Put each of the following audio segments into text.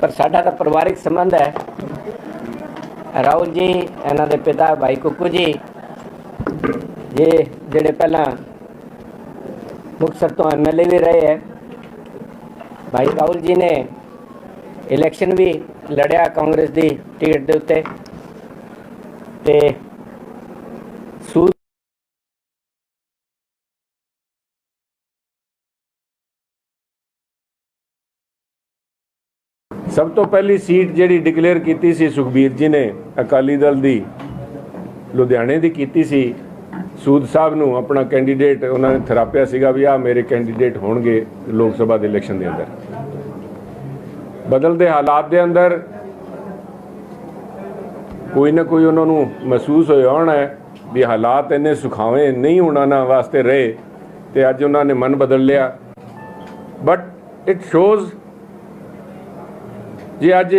ਪਰ ਸਾਡਾ ਤਾਂ ਪਰਿਵਾਰਿਕ ਸੰਬੰਧ ਹੈ। ਰਾਹੁਲ ਜੀ, ਇਹਨਾਂ ਦੇ ਪਿਤਾ ਭਾਈ ਕੁੱਕੂ ਜੀ ਇਹ ਜਿਹੜੇ ਪਹਿਲਾਂ ਮੁਕਤਸਰ ਤੋਂ ਐਮਐਲਏ ਵੀ ਰਹੇ ਹੈ, ਭਾਈ ਰਾਹੁਲ ਜੀ ਨੇ ਇਲੈਕਸ਼ਨ ਵੀ ਲੜਿਆ ਕਾਂਗਰਸ ਦੀ ਟਿਕਟ ਦੇ ਉੱਤੇ ਤੇ ਸਭ ਤੋਂ ਪਹਿਲੀ ਸੀਟ ਜਿਹੜੀ ਡਿਕਲੇਅਰ ਕੀਤੀ ਸੀ ਸੁਖਬੀਰ ਜੀ ਨੇ, ਅਕਾਲੀ ਦਲ ਦੀ, ਲੁਧਿਆਣੇ ਦੀ ਕੀਤੀ ਸੀ। ਸੂਦ ਸਾਹਿਬ ਨੂੰ ਆਪਣਾ ਕੈਂਡੀਡੇਟ ਉਹਨਾਂ ਨੇ ਥਰਾਪਿਆ ਸੀਗਾ ਵੀ ਆ ਮੇਰੇ ਕੈਂਡੀਡੇਟ ਹੋਣਗੇ ਲੋਕ ਸਭਾ ਦੇ ਇਲੈਕਸ਼ਨ ਦੇ ਅੰਦਰ। ਬਦਲਦੇ ਹਾਲਾਤ ਦੇ ਅੰਦਰ ਕੋਈ ਨਾ ਕੋਈ ਉਹਨਾਂ ਨੂੰ ਮਹਿਸੂਸ ਹੋਇਆ ਹੋਣਾ ਵੀ ਹਾਲਾਤ ਇੰਨੇ ਸੁਖਾਵੇਂ ਨਹੀਂ ਹੋਣਾ ਨਾ ਵਾਸਤੇ ਰਹੇ ਤੇ ਅੱਜ ਉਹਨਾਂ ਨੇ ਮਨ ਬਦਲ ਲਿਆ। ਬਟ ਇਟ ਸ਼ੋਜ਼ ਜੇ ਅੱਜ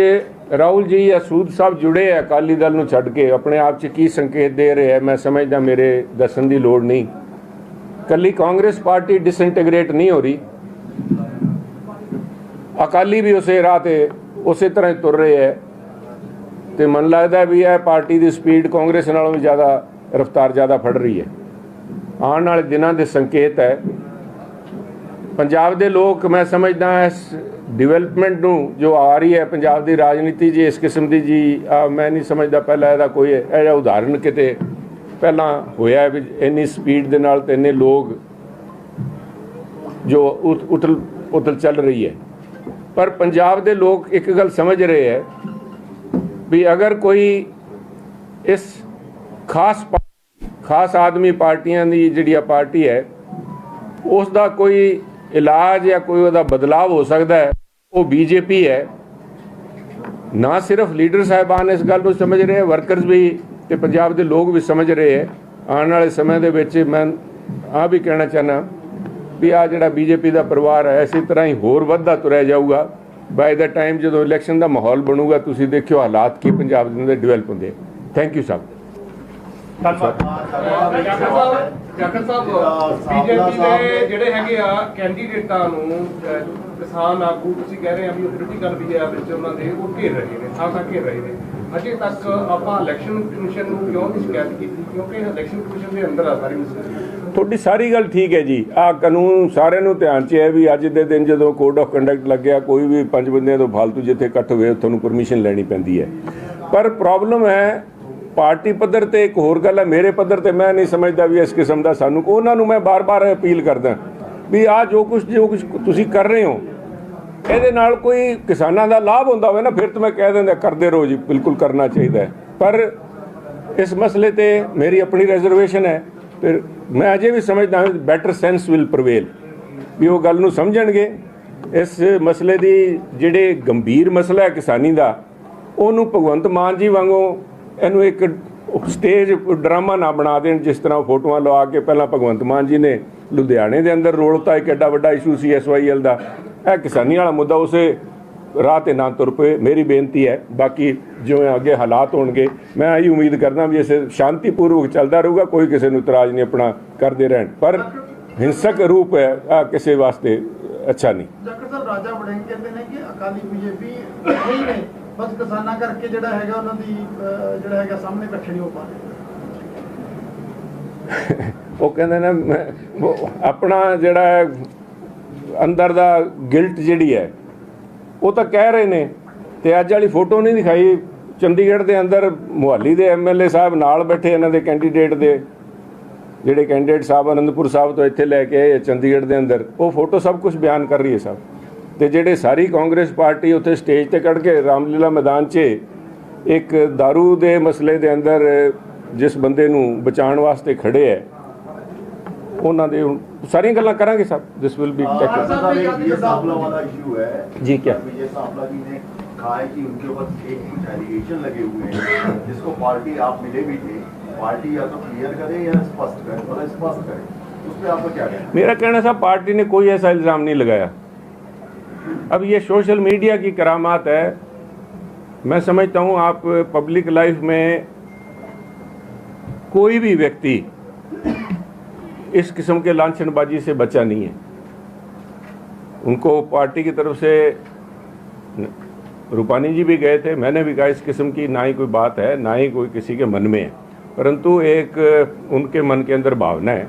ਰਾਹੁਲ ਜੀ ਜਾਂ ਸੂਦ ਸਾਹਿਬ ਜੁੜੇ ਆ, ਅਕਾਲੀ ਦਲ ਨੂੰ ਛੱਡ ਕੇ, ਆਪਣੇ ਆਪ 'ਚ ਕੀ ਸੰਕੇਤ ਦੇ ਰਹੇ ਆ, ਮੈਂ ਸਮਝਦਾ ਮੇਰੇ ਦੱਸਣ ਦੀ ਲੋੜ ਨਹੀਂ। ਕੱਲੀ ਕਾਂਗਰਸ ਪਾਰਟੀ ਡਿਸਇੰਟੀਗ੍ਰੇਟ ਨਹੀਂ ਹੋ ਰਹੀ। ਅਕਾਲੀ ਵੀ ਉਸੇ ਰਾਹ ਤੇ, ਉਸੇ ਤਰ੍ਹਾਂ ਹੀ ਤੁਰ ਰਹੇ ਹੈ ਤੇ ਮਨ ਲੱਗਦਾ ਵੀ ਇਹ ਪਾਰਟੀ ਦੀ ਸਪੀਡ ਕਾਂਗਰਸ ਨਾਲੋਂ ਵੀ ਜ਼ਿਆਦਾ, ਰਫ਼ਤਾਰ ਜ਼ਿਆਦਾ ਫੜ ਰਹੀ ਹੈ। ਆਉਣ ਵਾਲੇ ਦਿਨਾਂ ਦੇ ਸੰਕੇਤ ਹੈ ਪੰਜਾਬ ਦੇ ਲੋਕ ਮੈਂ ਸਮਝਦਾ ਇਸ ਡਿਵੈਲਪਮੈਂਟ ਨੂੰ ਜੋ ਆ ਰਹੀ ਹੈ ਪੰਜਾਬ ਦੀ ਰਾਜਨੀਤੀ ਜੀ, ਇਸ ਕਿਸਮ ਦੀ ਜੀ ਮੈਂ ਨਹੀਂ ਸਮਝਦਾ ਪਹਿਲਾਂ ਇਹਦਾ ਕੋਈ ਇਹ ਜਿਹਾ ਉਦਾਹਰਣ ਕਿਤੇ ਪਹਿਲਾਂ ਹੋਇਆ ਵੀ ਇੰਨੀ ਸਪੀਡ ਦੇ ਨਾਲ ਤੇ ਇੰਨੇ ਲੋਕ ਜੋ ਉਤ- ਉਤਲ ਉਤਲ ਚੱਲ ਰਹੀ ਹੈ। ਪਰ ਪੰਜਾਬ ਦੇ ਲੋਕ ਇੱਕ ਗੱਲ ਸਮਝ ਰਹੇ ਹੈ ਵੀ ਅਗਰ ਕੋਈ ਇਸ ਖਾਸ ਖਾਸ ਆਦਮੀ ਪਾਰਟੀਆਂ ਦੀ ਜਿਹੜੀ ਆ ਪਾਰਟੀ ਹੈ, ਉਸ ਦਾ ਕੋਈ ਇਲਾਜ ਜਾਂ ਕੋਈ ਉਹਦਾ ਬਦਲਾਅ ਹੋ ਸਕਦਾ ਹੈ, ਉਹ ਬੀਜੇਪੀ ਹੈ। ਨਾ ਸਿਰਫ ਲੀਡਰ ਸਾਹਿਬਾਨ ਇਸ ਗੱਲ ਨੂੰ ਸਮਝ ਰਹੇ ਵਰਕਰਸ ਵੀ ਤੇ ਪੰਜਾਬ ਦੇ ਲੋਕ ਵੀ ਸਮਝ ਰਹੇ ਹੈ। ਆਉਣ ਵਾਲੇ ਸਮੇਂ ਦੇ ਵਿੱਚ ਮੈਂ ਆ ਵੀ ਕਹਿਣਾ ਚਾਹਨਾ ਵੀ ਆ ਜਿਹੜਾ ਬੀਜੇਪੀ ਦਾ ਪਰਿਵਾਰ ਹੈ, ਇਸੇ ਤਰ੍ਹਾਂ ਹੀ ਹੋਰ ਵੱਧਦਾ ਤੁਰਿਆ ਜਾਊਗਾ। ਬਾਈ ਦਾ ਟਾਈਮ ਜਦੋਂ ਇਲੈਕਸ਼ਨ ਦਾ ਮਾਹੌਲ ਬਣੂਗਾ, ਤੁਸੀਂ ਦੇਖਿਓ ਹਾਲਾਤ ਕੀ ਪੰਜਾਬ ਦੇ ਅੰਦਰ ਡਿਵੈਲਪ ਹੁੰਦੇ thank you Sahib Jakhar Sahib BJP ਦੇ ਜਿਹੜੇ ਹੈਗੇ ਆ ਕੈਂਡੀਡੇਟਾਂ ਨੂੰ ਅਹ, ਕਿਸਾਨ ਆਗੂ ਤੁਸੀਂ ਕਹਿ ਰਹੇ ਆ ਵੀ ਉਹ ਪੋਲੀਟੀਕਲ ਵੀ ਆ ਵਿੱਚ ਉਹਨਾਂ ਦੇ ਉਹ ਘੇਰ ਰਹੇ ਨੇ ਥਾਂ ਥਾਂ ਘੇਰ ਰਹੇ ਨੇ। ਅਜੇ ਤੱਕ ਆਪਾਂ ਇਲੈਕਸ਼ਨ ਕਮਿਸ਼ਨ ਨੂੰ ਕਿਉਂ ਨਹੀਂ ਸ਼ਿਕਾਇਤ ਕੀਤੀ? ਕਿਉਂਕਿ ਇਲੈਕਸ਼ਨ ਕਮਿਸ਼ਨ ਦੇ ਅੰਦਰ ਆ ਸਾਰੀ ਮੁਸ਼ਕਲ ਤੁਹਾਡੀ ਸਾਰੀ ਗੱਲ ਠੀਕ ਹੈ ਜੀ। ਆ ਕਾਨੂੰਨ ਸਾਰਿਆਂ ਨੂੰ ਧਿਆਨ 'ਚ ਹੈ ਵੀ ਅੱਜ ਦੇ ਦਿਨ ਜਦੋਂ ਕੋਡ ਆਫ ਕੰਡਕਟ ਲੱਗਿਆ ਕੋਈ ਵੀ ਪੰਜ ਬੰਦਿਆਂ ਤੋਂ ਫालतू ਜਿੱਥੇ ਇਕੱਠ ਹੋਏ ਉੱਥੋਂ ਨੂੰ ਪਰਮਿਸ਼ਨ ਲੈਣੀ ਪੈਂਦੀ ਹੈ। ਪਰ ਪ੍ਰੋਬਲਮ ਹੈ ਪਾਰਟੀ ਪੱਧਰ ਤੇ ਇੱਕ ਹੋਰ ਗੱਲ ਹੈ, ਮੇਰੇ ਪੱਧਰ ਤੇ ਮੈਂ ਨਹੀਂ ਸਮਝਦਾ ਵੀ ਇਸ ਕਿਸਮ ਦਾ ਸਾਨੂੰ, ਉਹਨਾਂ ਨੂੰ ਮੈਂ ਬਾਰ-ਬਾਰ ਅਪੀਲ ਕਰਦਾ ਵੀ ਆ ਜੋ ਕੁਝ ਜੋ ਕੁਝ ਤੁਸੀਂ ਕਰ ਰਹੇ ਹੋ, ਇਹਦੇ ਨਾਲ ਕੋਈ ਕਿਸਾਨਾਂ ਦਾ ਲਾਭ ਹੁੰਦਾ ਹੋਵੇ ਨਾ, ਫਿਰ ਤਾਂ ਮੈਂ ਕਹਿ ਦਿੰਦਾ, ਕਰਦੇ ਰਹੋ ਜੀ, ਬਿਲਕੁਲ ਕਰਨਾ ਚਾਹੀਦਾ ਪਰ ਇਸ ਮਸਲੇ ਤੇ ਮੇਰੀ ਆਪਣੀ ਰਿਜ਼ਰਵੇਸ਼ਨ ਹੈ, ਫਿਰ ਮੈਂ ਅਜੇ ਵੀ ਸਮਝਦਾ ਹਾਂ ਬੈਟਰ ਸੈਂਸ ਵਿਲ ਪ੍ਰਵੇਲ ਵੀ ਉਹ ਗੱਲ ਨੂੰ ਸਮਝਣਗੇ। ਇਸ ਮਸਲੇ ਦੀ ਜਿਹੜੇ ਗੰਭੀਰ ਮਸਲਾ ਹੈ ਕਿਸਾਨੀ ਦਾ, ਉਹਨੂੰ ਭਗਵੰਤ ਮਾਨ ਜੀ ਵਾਂਗੂ ਇਹਨੂੰ ਇੱਕ ਸਟੇਜ ਡਰਾਮਾ ਨਾ ਬਣਾ ਦੇਣ, ਜਿਸ ਤਰ੍ਹਾਂ ਫੋਟੋਆਂ ਲਵਾ ਕੇ ਪਹਿਲਾਂ ਭਗਵੰਤ ਮਾਨ ਜੀ ਨੇ ਲੁਧਿਆਣੇ ਦੇ ਅੰਦਰ ਰੋਲਤਾ ਇੱਕ ਐਡਾ ਵੱਡਾ ਇਸ਼ੂ ਸੀ ਐਸਵਾਈਐਲ ਦਾ। ਇਹ ਕਿਸਾਨੀ ਵਾਲਾ ਮੁੱਦਾ ਉਸੇ ਰਾਹ ਤੇ ਨਾ ਤੁਰ ਪਏ। ਮੇਰੀ ਬੇਨਤੀ ਹੈ, ਬਾਕੀ ਜਿਵੇਂ ਅੱਗੇ ਹਾਲਾਤ ਹੋਣਗੇ, ਮੈਂ ਇਹੀ ਉਮੀਦ ਕਰਦਾ ਵੀ ਇਸੇ ਸ਼ਾਂਤੀਪੂਰਵਕ ਚੱਲਦਾ ਰਹੂਗਾ, ਕੋਈ ਕਿਸੇ ਨੂੰ ਇਤਰਾਜ਼ ਨਹੀਂ ਆਪਣਾ ਕਰਦੇ ਰਹਿਣ। ਪਰ ਹਿੰਸਕ ਰੂਪ ਹੈ ਆ ਕਿਸੇ ਵਾਸਤੇ ਅੱਛਾ ਨਹੀਂ। ਜੱਕਰ ਸਾਹਿਬ, ਰਾਜਾ ਵੜਿੰਗ ਕਹਿੰਦੇ ਨੇ ਕਿ ਅਕਾਲੀ ਬੀਜੇਪੀ ਨਹੀਂ ਨੇ। ਬਸ ਕਿਸਾਨਾਂ ਕਰਕੇ ਜਿਹੜਾ ਹੈਗਾ, ਉਹਨਾਂ ਦੀ ਜਿਹੜਾ ਹੈਗਾ ਸਾਹਮਣੇ ਇਕੱਠੇ ਨਹੀਂ ਹੋ ਪਾ ਰਹੇ। ਉਹ ਕਹਿੰਦੇ ਨੇ ਆਪਣਾ ਜਿਹੜਾ ਅੰਦਰ ਦਾ ਗਿਲਟ ਜਿਹੜੀ ਹੈ, ਉਹ ਤਾਂ ਕਹਿ ਰਹੇ ਨੇ, ਤੇ ਅੱਜ ਵਾਲੀ ਫੋਟੋ ਨਹੀਂ ਦਿਖਾਈ। ਚੰਡੀਗੜ੍ਹ ਦੇ ਅੰਦਰ ਮੁਹਾਲੀ ਦੇ ਐਮਐਲਏ ਸਾਹਿਬ ਨਾਲ ਬੈਠੇ ਇਹਨਾਂ ਦੇ ਕੈਂਡੀਡੇਟ ਦੇ, ਜਿਹੜੇ ਕੈਂਡੀਡੇਟ ਸਾਹਿਬ ਅਨੰਦਪੁਰ ਸਾਹਿਬ ਤੋਂ ਇੱਥੇ ਲੈ ਕੇ ਆਏ ਆ ਚੰਡੀਗੜ੍ਹ ਦੇ ਅੰਦਰ, ਉਹ ਫੋਟੋ ਸਭ ਕੁਝ ਬਿਆਨ ਕਰ ਰਹੀ ਹੈ ਸਾਹਿਬ ਤੇ ਜਿਹੜੇ ਸਾਰੀ ਕਾਂਗਰਸ ਪਾਰਟੀ ਉੱਥੇ ਸਟੇਜ ਤੇ ਕੱਢ ਕੇ ਰਾਮਲੀਲਾ ਮੈਦਾਨ 'ਚ ਇੱਕ दारू ਦੇ ਮਸਲੇ ਦੇ ਅੰਦਰ ਜਿਸ ਬੰਦੇ ਨੂੰ ਬਚਾਉਣ ਵਾਸਤੇ ਖੜੇ ਹੈ ਉਹਨਾਂ ਦੇ ਹੁਣ ਸਾਰੀਆਂ ਗੱਲਾਂ ਕਰਾਂਗੇ ਸਭ ਦਿਸ ਵਿਲ ਬੀ ਟੈਕਲ ਸਾਹਿਬ ਨੇ ਕਿਹਾ ਕਿ ये सावला वाला इशू है जी, क्या? विजय सावला जी ने कहा है कि उनके ऊपर फेक कुछ एलिगेशन लगे हुए हैं जिसको पार्टी आप मिले भी थे पार्टी या तो क्लियर करे या स्पष्ट करे और स्पष्ट करे उस पर आपका क्या कहना है मेरा कहना था पार्टी ने कोई ऐसा इल्ज़ाम नहीं लगाया अब ये सोशल मीडिया की करामात है। मैं समझता हूँ आप पब्लिक लाइफ में कोई भी व्यक्ति इस किस्म के लांछनबाजी से बचा नहीं है। उनको पार्टी की तरफ़ से रूपानी जी भी गए थे, मैंने भी कहा, इस किस्म की ना ही कोई बात है, ना ही कोई किसी के मन में है। परंतु एक उनके मन के अंदर भावना है।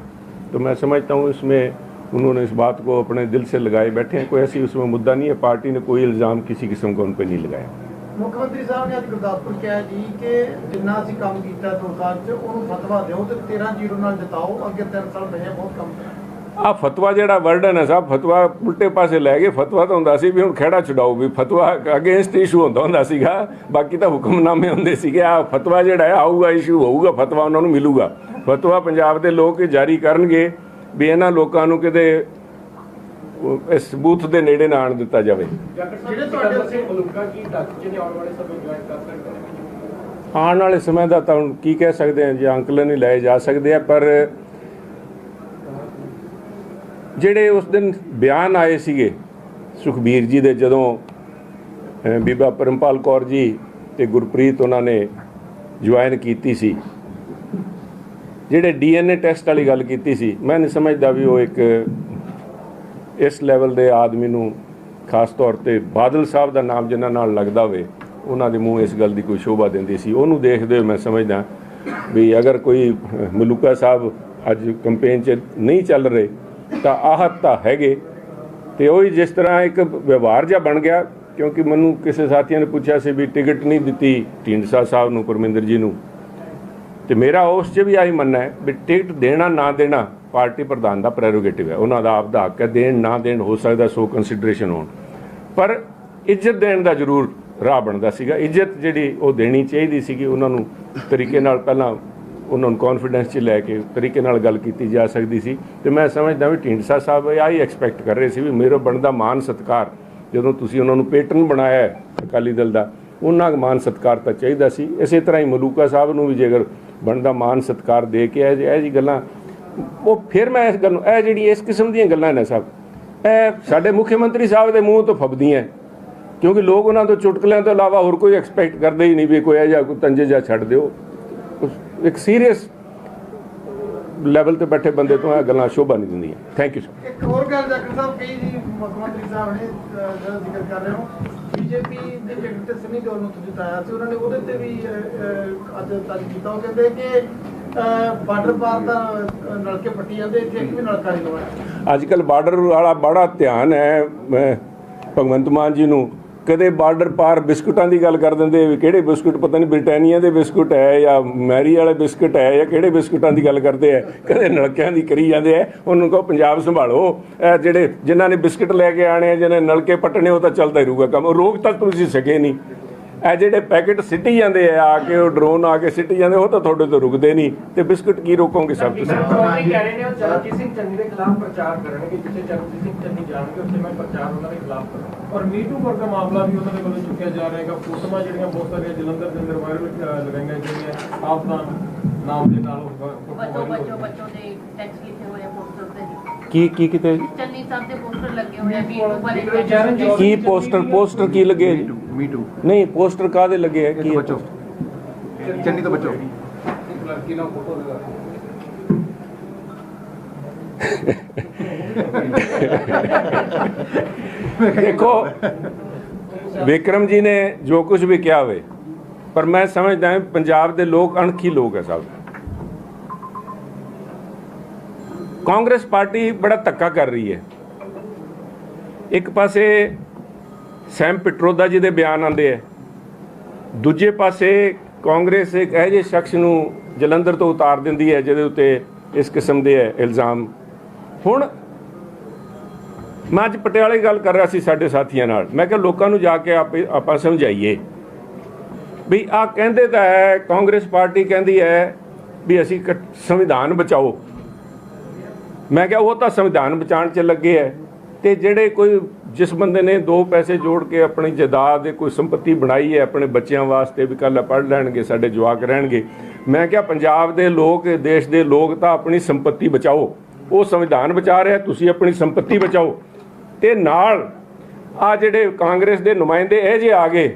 तो मैं समझता हूँ इसमें उन्होंने इस बात को अपने दिल से लगाए बैठे हैं कोई ऐसी उसमें मुद्दा नहीं है पार्टी ने कोई इल्ज़ाम किसी किस्म का उन पर नहीं लगाया ਮੁੱਖ ਮੰਤਰੀ ਸਾਹਿਬ ਨੇ ਅੱਜ ਗੁਰਦਾਸਪੁਰ ਕਿਹਾ ਜੀ ਕਿ ਜਿੰਨਾ ਅਸੀਂ ਕੰਮ ਕੀਤਾ ਦੋ ਸਾਲ 'ਚ ਉਹਨੂੰ ਫਤਵਾ ਦਿਓ ਤੇ 13 ਜ਼ੀਰੋ ਨਾਲ ਜਿਤਾਓ ਅੱਗੇ 3 ਸਾਲ ਪਏ ਆ, ਬਹੁਤ ਕੰਮ ਕਰਨਾ ਆ ਫਤਵਾ ਜਿਹੜਾ ਵਰਡਨ ਹੈ ਸਾਹਿਬ ਫਤਵਾ ਉਲਟੇ ਪਾਸੇ ਲੈ ਗਏ ਫਤਵਾ ਤਾਂ ਹੁੰਦਾ ਸੀ ਵੀ ਹੁਣ ਖਹਿੜਾ ਛਡਾਓ ਵੀ ਫਤਵਾ ਅਗੇਂਸਟ ਇਸ਼ੂ ਹੁੰਦਾ ਹੁੰਦਾ ਸੀਗਾ ਬਾਕੀ ਤਾਂ ਹੁਕਮਨਾਮੇ ਹੁੰਦੇ ਸੀਗੇ ਆ ਫਤਵਾ ਜਿਹੜਾ ਹੈ ਆਊਗਾ ਇਸ਼ੂ ਹੋਊਗਾ ਫਤਵਾ ਉਹਨਾਂ ਨੂੰ ਮਿਲੂਗਾ ਫਤਵਾ ਪੰਜਾਬ ਦੇ ਲੋਕ ਜਾਰੀ ਕਰਨਗੇ ਵੀ ਇਹਨਾਂ ਲੋਕਾਂ ਨੂੰ ਕਿਤੇ ਇਸ ਬੂਥ ਦੇ ਨੇੜੇ ਨਾ ਆਣ ਦਿੱਤਾ ਜਾਵੇ। ਜਿਹੜੇ ਤੁਹਾਡੇ ਉੱਥੇ ਮਲੂਕਾ ਕੀ ਟੱਚ ਚ ਨੇ ਆਉਣ ਵਾਲੇ ਸਮੇਂ ਜੁਆਇਨ ਕਰ ਸਕਦੇ ਨੇ ਆਉਣ ਵਾਲੇ ਸਮੇਂ ਦਾ ਤਾਂ ਕੀ ਕਹਿ ਸਕਦੇ ਹਾਂ ਜੀ ਅੰਕਲਨ ਹੀ ਲਏ ਜਾ ਸਕਦੇ ਆ ਪਰ ਜਿਹੜੇ ਉਸ ਦਿਨ ਬਿਆਨ ਆਏ ਸੀਗੇ ਸੁਖਬੀਰ ਜੀ ਦੇ ਜਦੋਂ ਬੀਬਾ ਪਰਮਪਾਲ ਕੌਰ ਜੀ ਤੇ ਗੁਰਪ੍ਰੀਤ ਉਹਨਾਂ ਨੇ ਜੁਆਇਨ ਕੀਤੀ ਸੀ ਜਿਹੜੇ ਡੀਐਨਏ ਟੈਸਟ ਵਾਲੀ ਗੱਲ ਕੀਤੀ ਸੀ, ਮੈਂ ਨਹੀਂ ਸਮਝਦਾ ਵੀ ਉਹ ਇੱਕ ਇਸ ਲੈਵਲ ਦੇ ਆਦਮੀ ਨੂੰ ਖਾਸ ਤੌਰ ਤੇ ਬਾਦਲ ਸਾਹਿਬ ਦਾ ਨਾਮ ਜਿਨ੍ਹਾਂ ਨਾਲ ਲੱਗਦਾ ਹੋਵੇ, ਉਹਨਾਂ ਦੇ ਮੂੰਹ ਇਸ ਗੱਲ ਦੀ ਕੋਈ ਸ਼ੋਭਾ ਦਿੰਦੀ ਸੀ। ਉਹਨੂੰ ਦੇਖਦੇ ਹੋਏ ਮੈਂ ਸਮਝਦਾ ਵੀ ਅਗਰ ਕੋਈ ਮਲੂਕਾ ਸਾਹਿਬ ਅੱਜ ਕੰਪੇਨ 'ਚ ਨਹੀਂ ਚੱਲ ਰਹੇ, ਤਾਂ ਆਹਤ ਤਾਂ ਹੈਗੇ ਤੇ ਉਹੀ ਜਿਸ ਤਰ੍ਹਾਂ ਇੱਕ ਵਿਵਹਾਰ ਜਿਹਾ ਬਣ ਗਿਆ, ਕਿਉਂਕਿ ਮੈਨੂੰ ਕਿਸੇ ਸਾਥੀਆਂ ਨੇ ਪੁੱਛਿਆ ਸੀ ਵੀ ਟਿਕਟ ਨਹੀਂ ਦਿੱਤੀ, ਢੀਂਡਸਾ ਸਾਹਿਬ ਨੂੰ, ਪਰਮਿੰਦਰ ਜੀ ਨੂੰ। ਤੇ ਮੇਰਾ ਉਸ 'ਚ ਵੀ ਆਹੀ ਮੰਨਣਾ ਹੈ ਵੀ ਟਿਕਟ ਦੇਣਾ, ਨਾ ਦੇਣਾ ਪਾਰਟੀ ਪ੍ਰਧਾਨ ਦਾ ਪ੍ਰੈਰੋਗੇਟਿਵ ਹੈ। ਉਹਨਾਂ ਦਾ ਆਪ ਦਾ ਹੱਕ ਹੈ, ਦੇਣ, ਨਾ ਦੇਣ ਹੋ ਸਕਦਾ ਸੋ ਕੰਸੀਡਰੇਸ਼ਨ ਹੋਣ। ਪਰ ਇੱਜ਼ਤ ਦੇਣ ਦਾ ਜ਼ਰੂਰ ਰਾਹ ਬਣਦਾ ਸੀਗਾ। ਇੱਜ਼ਤ ਜਿਹੜੀ ਉਹ ਦੇਣੀ ਚਾਹੀਦੀ ਸੀਗੀ। ਉਹਨਾਂ ਨੂੰ ਤਰੀਕੇ ਨਾਲ ਪਹਿਲਾਂ ਉਹਨਾਂ ਨੂੰ ਕੌਨਫੀਡੈਂਸ 'ਚ ਲੈ ਕੇ ਤਰੀਕੇ ਨਾਲ ਗੱਲ ਕੀਤੀ ਜਾ ਸਕਦੀ ਸੀ। ਤੇ ਮੈਂ ਸਮਝਦਾ ਵੀ ਢੀਂਡਸਾ ਸਾਹਿਬ ਆਹੀ ਐਕਸਪੈਕਟ ਕਰ ਰਹੇ ਸੀ ਵੀ ਮੇਰੇ ਬਣਦਾ ਮਾਨ ਸਤਕਾਰ। ਜਦੋਂ ਤੁਸੀਂ ਉਹਨਾਂ ਨੂੰ ਪੈਟਰਨ ਬਣਾਇਆ ਅਕਾਲੀ ਦਲ ਦਾ, ਉਹਨਾਂ ਦਾ ਮਾਨ ਸਤਕਾਰ ਤਾਂ ਚਾਹੀਦਾ ਸੀ। ਇਸੇ ਤਰ੍ਹਾਂ ਹੀ ਮਲੂਕਾ ਸਾਹਿਬ ਨੂੰ ਵੀ ਜੇਕਰ ਬਣਦਾ ਮਾਨ ਸਤਕਾਰ ਦੇ ਕੇ ਇਹ ਇਹ ਜੀ ਗੱਲਾਂ। ਉਹ ਫਿਰ ਮੈਂ ਇਸ ਗੱਲ ਨੂੰ ਇਹ ਜਿਹੜੀ ਇਸ ਕਿਸਮ ਦੀਆਂ ਗੱਲਾਂ ਨੇ ਸਭ। ਇਹ ਸਾਡੇ ਮੁੱਖ ਮੰਤਰੀ ਸਾਹਿਬ ਦੇ ਮੂੰਹ ਤੋਂ ਫਬਦੀਆਂ ਕਿਉਂਕਿ ਲੋਕ ਉਹਨਾਂ ਤੋਂ ਚੁਟਕਲਿਆਂ ਤੋਂ ਇਲਾਵਾ ਹੋਰ ਕੋਈ ਐਕਸਪੈਕਟ ਕਰਦੇ ਹੀ ਨਹੀਂ ਵੀ ਕੋਈ ਇਹ ਜਿਹਾ ਕੋਈ ਤੰਜੇ ਜਿਹਾ ਛੱਡ ਦਿਓ। ਇੱਕ ਸੀਰੀਅਸ ਲੈਵਲ ਤੇ ਬੈਠੇ ਬੰਦੇ ਤੋਂ ਇਹ ਗੱਲਾਂ ਸ਼ੋਭਾ ਨਹੀਂ ਦਿੰਦੀਆਂ। ਥੈਂਕ ਯੂ ਸਰ ਇੱਕ ਹੋਰ ਗੱਲ ਜਾਖੜ ਸਾਹਿਬ ਕਹੀ ਜੀ ਮੁੱਖ ਮੰਤਰੀ ਸਾਹਿਬ ਨੇ ਜ਼ਿਕਰ ਕਰ ਰਹੇ ਹੋ। ਬੀਜੇਪੀ ਦੇ ਟਿਕਟ ਤੇ ਸਨੀ ਨੂੰ ਤੁਸੀਂ ਜਿਤਾਇਆ ਸੀ, ਉਹਨਾਂ ਨੇ ਉਹਦੇ ਤੇ ਵੀ ਅੱਜ ਤੱਕ ਕੀਤਾ। ਉਹ ਕਹਿੰਦੇ ਕਿ ਬਾਰਡਰ ਪਾਰ ਦਾ ਨਲਕੇ ਪੱਟੀ ਜਾਂਦੇ, ਇੱਥੇ ਇੱਕ ਵੀ ਨਲਕਾ ਨਹੀਂ ਲਵਾਇਆ ਅੱਜ ਕੱਲ ਬਾਰਡਰ ਵਾਲਾ ਬੜਾ ਧਿਆਨ ਹੈ ਭਗਵੰਤ ਮਾਨ ਜੀ ਨੂੰ। ਕਦੇ ਬਾਰਡਰ ਪਾਰ ਬਿਸਕੁਟਾਂ ਦੀ ਗੱਲ ਕਰ ਦਿੰਦੇ ਵੀ ਕਿਹੜੇ ਬਿਸਕੁਟ, ਪਤਾ ਨਹੀਂ ਬ੍ਰਿਟਾਨੀਆ ਦੇ ਬਿਸਕੁਟ ਹੈ ਜਾਂ ਮੈਰੀ ਵਾਲੇ ਬਿਸਕੁਟ ਹੈ ਜਾਂ ਕਿਹੜੇ ਬਿਸਕੁਟਾਂ ਦੀ ਗੱਲ ਕਰਦੇ ਆ। ਕਦੇ ਨਲਕਿਆਂ ਦੀ ਕਰੀ ਜਾਂਦੇ ਆ। ਉਹਨੂੰ ਕਹੋ, ਪੰਜਾਬ ਸੰਭਾਲੋ। ਜਿਹੜੇ, ਜਿਨ੍ਹਾਂ ਨੇ ਬਿਸਕੁਟ ਲੈ ਕੇ ਆਣੇ ਆ, ਜਿਹਨੇ ਨਲਕੇ ਪੱਟਣੇ, ਉਹ ਤਾਂ ਚੱਲਦਾ ਹੀ ਰਹੂਗਾ ਕੰਮ। ਰੋਗ ਤਾਂ ਤੁਸੀਂ ਸਕੇ ਨਹੀਂ ਇਹ ਜਿਹੜੇ ਪੈਕੇਟ ਸਿੱਟੀ ਜਾਂਦੇ ਆ ਆ ਕੇ ਉਹ ਡਰੋਨ ਆ ਕੇ ਸਿੱਟੀ ਜਾਂਦੇ ਉਹ ਤਾਂ ਤੁਹਾਡੇ ਤੋਂ ਰੁਕਦੇ ਨਹੀਂ। ਤੇ ਬਿਸਕੁਟ ਕੀ ਰੋਕੋਗੇ ਸਭ ਤੁਸੀਂ? ਕਹਿ ਰਹੇ ਨੇ ਉਹ ਚਰਨਜੀਤ ਸਿੰਘ ਚੰਨੀ ਦੇ ਖਿਲਾਫ ਪ੍ਰਚਾਰ ਕਰਨਗੇ। ਜਿੱਥੇ ਚਰਨਜੀਤ ਸਿੰਘ ਚੰਨੀ ਜਾਣਗੇ ਉੱਥੇ ਮੈਂ ਪ੍ਰਚਾਰ ਉਹਨਾਂ ਦੇ ਖਿਲਾਫ ਕਰਾਂ ਔਰ ਮੀਟੂ ਵਰਗਾ ਮਾਮਲਾ ਵੀ ਉਹਨਾਂ ਦੇ ਵੱਲੋਂ ਚੁੱਕਿਆ ਜਾ ਰਿਹਾ ਹੈਗਾ। ਫੋਟੋਆਂ ਜਿਹੜੀਆਂ ਬਹੁਤ ਸਾਰੀਆਂ ਜਲੰਧਰ ਦੇ ਅੰਦਰ ਵਾਇਰਲ ਲਗਾਈਆਂ ਜਿਹੜੀਆਂ ਆਪ ਦਾ ਨਾਮ ਦੇ ਨਾਲ ਬੱਚੋ ਬੱਚੋ ਬੱਚੋ ਦੇ ਟੈਕਸ ਲਿਖੇ ਹੋਏ ਆ ਪੋਸਟਰ ਤੇ ਕੀ ਕੀ ਕਿਤੇ? ਚੰਨੀ ਸਾਹਿਬ ਦੇ ਪੋਸਟਰ ਲੱਗੇ ਹੋਏ ਆ ਵੀਟੂ ਬਾਰੇ ਕੀ ਪੋਸਟਰ ਪੋਸਟਰ ਕੀ ਲੱਗੇ ਜੀ? ਮੀਟੂ ਨਹੀਂ ਪੋਸਟਰ ਕਾਦੇ ਲੱਗੇ ਹੈ ਕੀ ਬੱਚੋ। ਚੰਨੀ ਤੋਂ ਬੱਚੋ। ਲੜਕੀ ਨਾਲ ਫੋਟੋ ਲਗਾ ਦੇਖੋ ਵਿਕਰਮ ਜੀ ਨੇ ਜੋ ਕੁਝ ਵੀ ਕਿਹਾ ਹੋਵੇ ਪਰ ਮੈਂ ਸਮਝਦਾ ਹਾਂ ਪੰਜਾਬ ਦੇ ਲੋਕ ਅਣਖੀ ਲੋਕ ਹੈ ਸਭ। ਕਾਂਗਰਸ ਪਾਰਟੀ ਬੜਾ ਧੱਕਾ ਕਰ ਰਹੀ ਹੈ। ਇੱਕ ਪਾਸੇ ਸੈਮ ਪਿਟਰੋਦਾ ਜੀ ਦੇ ਬਿਆਨ ਆਉਂਦੇ ਹੈ ਦੂਜੇ ਪਾਸੇ ਕਾਂਗਰਸ ਇੱਕ ਇਹੋ ਜਿਹੇ ਸ਼ਖਸ ਨੂੰ ਜਲੰਧਰ ਤੋਂ ਉਤਾਰ ਦਿੰਦੀ ਹੈ, ਜਿਹਦੇ ਉੱਤੇ ਇਸ ਕਿਸਮ ਦੇ ਹੈ ਇਲਜ਼ਾਮ। ਹੁਣ ਮੈਂ ਅੱਜ ਪਟਿਆਲੇ ਗੱਲ ਕਰ ਰਿਹਾ ਸੀ ਸਾਡੇ ਸਾਥੀਆਂ ਨਾਲ। ਮੈਂ ਕਿਹਾ ਲੋਕਾਂ ਨੂੰ ਜਾ ਕੇ ਆਪੇ ਆਪਾਂ ਸਮਝਾਈਏ। ਵੀ ਆ ਕਹਿੰਦੇ ਤਾਂ ਹੈ, ਕਾਂਗਰਸ ਪਾਰਟੀ ਕਹਿੰਦੀ ਹੈ ਵੀ ਅਸੀਂ ਕ- ਸੰਵਿਧਾਨ ਬਚਾਓ। ਮੈਂ ਕਿਹਾ ਉਹ ਤਾਂ ਸੰਵਿਧਾਨ ਬਚਾਉਣ 'ਚ ਲੱਗੇ ਹੈ ਤੇ ਜਿਹੜੇ ਕੋਈ ਜਿਸ ਬੰਦੇ ਨੇ ਦੋ ਪੈਸੇ ਜੋੜ ਕੇ ਆਪਣੀ ਜਾਇਦਾਦ ਦੇ ਕੋਈ ਸੰਪਤੀ ਬਣਾਈ ਹੈ, ਆਪਣੇ ਬੱਚਿਆਂ ਵਾਸਤੇ ਵੀ ਕੱਲ੍ਹ ਪੜ੍ਹ ਲੈਣਗੇ, ਸਾਡੇ ਜਵਾਕ ਰਹਿਣਗੇ। ਮੈਂ ਕਿਹਾ, ਪੰਜਾਬ ਦੇ ਲੋਕ, ਦੇਸ਼ ਦੇ ਲੋਕ ਤਾਂ ਆਪਣੀ ਸੰਪਤੀ ਬਚਾਓ। ਉਹ ਸੰਵਿਧਾਨ ਬਚਾ ਰਿਹਾ, ਤੁਸੀਂ ਆਪਣੀ ਸੰਪਤੀ ਬਚਾਓ। ਤੇ ਨਾਲ ਆ ਜਿਹੜੇ ਕਾਂਗਰਸ ਦੇ ਨੁਮਾਇੰਦੇ, ਇਹ ਜੇ ਆ ਗਏ,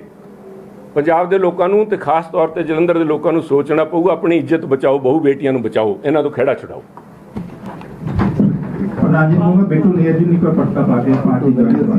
ਪੰਜਾਬ ਦੇ ਲੋਕਾਂ ਨੂੰ ਤੇ ਖਾਸ ਤੌਰ ਤੇ ਜਲੰਧਰ ਦੇ ਲੋਕਾਂ ਨੂੰ ਸੋਚਣਾ ਪਊਗਾ ਆਪਣੀ ਇੱਜ਼ਤ ਬਚਾਓ, ਬਹੁ ਬੇਟੀਆਂ ਨੂੰ ਬਚਾਓ, ਇਹਨਾਂ ਤੋਂ ਖਿਹੜਾ ਛੁਡਾਓ। राजीव में बेटू नेहरू जी को पट्टा पाके पार्टी ज्वाइन